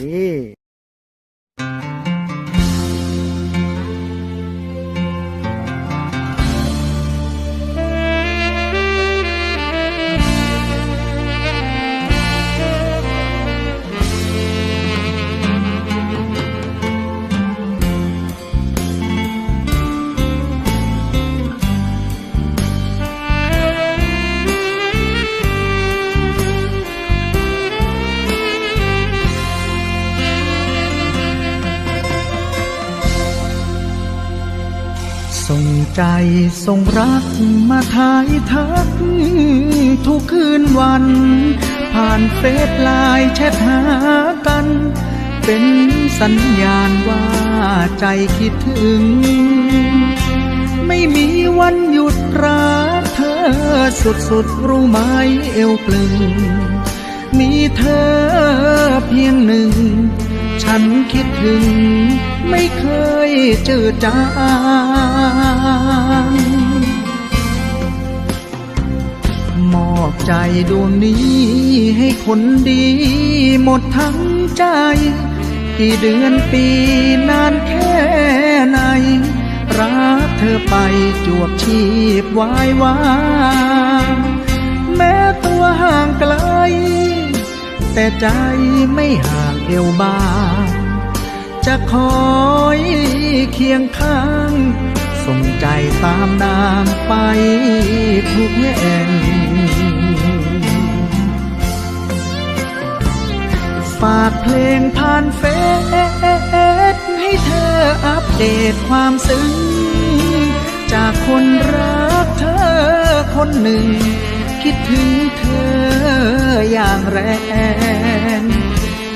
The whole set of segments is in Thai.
ดี ใจส่งรักมาทายทัก ทุกคืนวัน ผ่านเฟซไลน์แชทหากัน เป็นสัญญาณว่าใจคิดถึง ไม่มีวันหยุดรักเธอสุดๆรู้ไหมเอวกลึง มีเธอเพียงหนึ่ง ฉันคิดถึง ไม่เคยเจอจาง ใจดวงนี้ให้คนดีหมดทั้งใจ กี่เดือนปีนานแค่ไหน รักเธอไปจวบชีพวายวางแม้ตัวห่างไกล แต่ใจไม่ห่างเอวบางจะคอยเคียงข้างส่งใจตามนางไปทุกแห่ง ฝากเพลงผ่านเฟซให้เธออัปเดตความซึ้ง จากคนรักเธอคนหนึ่ง คิดถึงเธออย่างแรง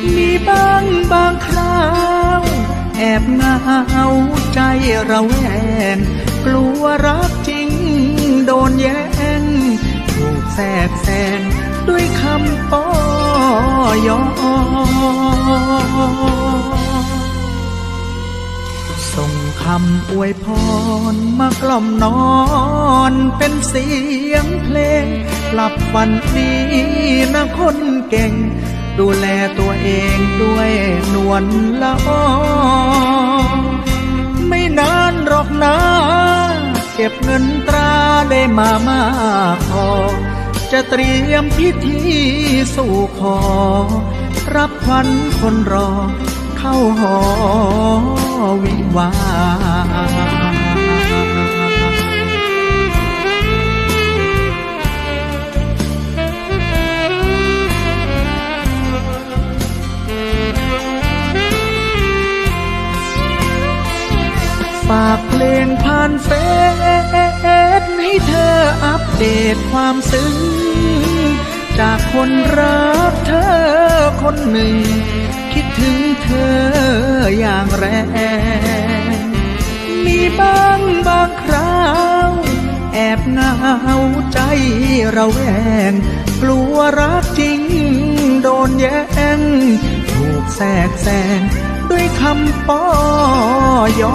มีบ้างบางคราว แอบเหงาใจระแวง กลัวรักจริงโดนแย่งถูกแทรกแซง อยอส่งคำอวยพรมากล่อมนอนเป็นเสียงเพลง หลับฝันดีนะคนเก่ง ดูแลตัวเองด้วยนวลละออไม่นานหรอกนะ เก็บเงินตราได้มามาก จะเตรียมพิธีสู่ขอ รับขวัญคนรอ เข้าหอวิวาฝากเพลงผ่านเฟซให้เธอ เดตความซึ้ง จากคนรักเธอคนหนึ่ง คิดถึงเธออย่างแรง มีบ้างบางคราว แอบเหงาใจเระแวง กลัวรักจริง โดนแย่ง ถูกแทรกแซงด้วยคำป้อยอ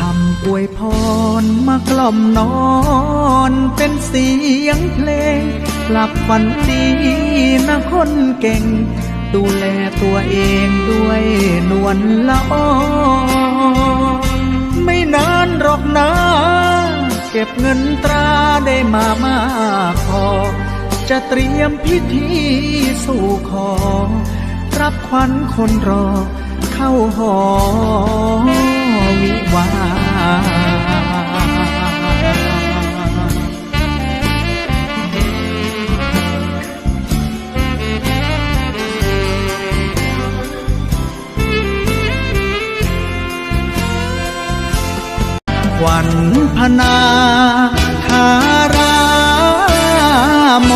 คำอวยพรมากล่อมนอนเป็นเสียงเพลงหลับฝันดีนะคนเก่ง ดูแลตัวเองด้วยนวลละออไม่นานหรอกนะ เก็บเงินตราได้มามากพอ จะเตรียมพิธีสู่ขอ รับขวัญคนรอเข้าหอ วิวาห์วันพนาคาราม